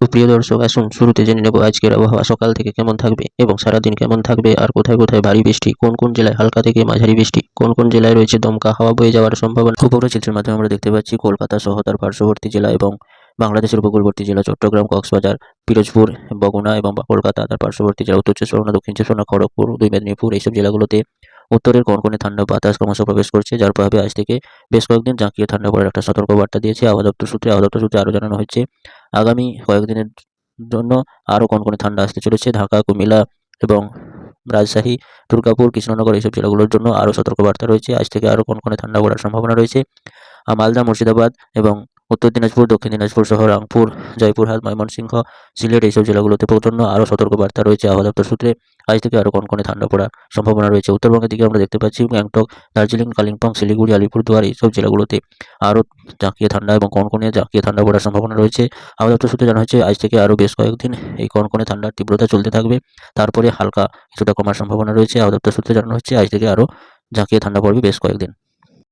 সুপ্রিয় দর্শক, আসুন শুরুতে জেনে নেব আজকের আবহাওয়া, সকাল থেকে কেমন থাকবে এবং সারাদিন কেমন থাকবে আর কোথায় কোথায় ভারী বৃষ্টি, কোন কোন জেলায় হালকা থেকে মাঝারি বৃষ্টি, কোন কোন জেলায় রয়েছে দমকা হাওয়া বয়ে যাওয়ার সম্ভাবনা। উপরে চিত্রের মাধ্যমে আমরা দেখতে পাচ্ছি কলকাতা সহ তার পার্শ্ববর্তী জেলা এবং বাংলাদেশের উপকূলবর্তী জেলা, চট্টগ্রাম, কক্সবাজার, পিরোজপুর বগুড়া এবং কলকাতা, তার পার্শ্ববর্তী জেলা, উত্তর চব্বিশ পরগনা, দক্ষিণ চব্বিশ পরগনা, খড়গপুর, দুই মেদিনীপুর, এইসব জেলাগুলোতে উত্তরের কনকনে ঠান্ডা বাতাস ক্রমশ প্রবেশ করছে, যার প্রভাবে আজ থেকে বেশ কয়েকদিন জাঁকিয়ে ঠান্ডা পড়ার একটা সতর্কবার্তা দিয়েছে আবহাওয়া দপ্তর সূত্রে। আবহাওয়া দপ্তর সূত্রে আরও জানানো হচ্ছে আগামী কয়েকদিনের জন্য আরও কনকনে ঠান্ডা আসতে চলেছে। ঢাকা, কুমিল্লা এবং রাজশাহী, দুর্গাপুর, কৃষ্ণনগর এইসব জেলাগুলোর জন্য আরও সতর্কবার্তা রয়েছে। আজ থেকে আরও কনকনে ঠান্ডা পড়ার সম্ভাবনা রয়েছে। মালদা, মুর্শিদাবাদ এবং উত্তর দিনাজপুর, দক্ষিণ দিনাজপুর সহ রংপুর জয়পুরহাট ময়মনসিংহ, সিলেট এইসব জেলাগুলোতে জন্য আরও সতর্কবার্তা রয়েছে। আবহাওয়া দপ্তর সূত্রে আজ থেকে আরও কনকনে ঠান্ডা পড়ার সম্ভাবনা রয়েছে। উত্তরবঙ্গের দিকে আমরা দেখতে পাচ্ছি গ্যাংটক, দার্জিলিং, কালিম্পং, শিলিগুড়ি আলিপুরদুয়ার এইসব জেলাগুলোতে আরও জাঁকিয়ে ঠান্ডা এবং কনকনে জাঁকিয়ে ঠান্ডা পড়ার সম্ভাবনা রয়েছে। আবহাওয়া দপ্তর সূত্রে জানা হচ্ছে আজ থেকে আরও বেশ কয়েকদিন এই কনকনে ঠান্ডার তীব্রতা চলতে থাকবে। তারপরে হালকা কিছুটা কমার সম্ভাবনা রয়েছে। আবহাওয়া দপ্তর সূত্রে জানানো হচ্ছে আজ থেকে আরও জাঁকিয়ে ঠান্ডা পড়বে বেশ কয়েকদিন।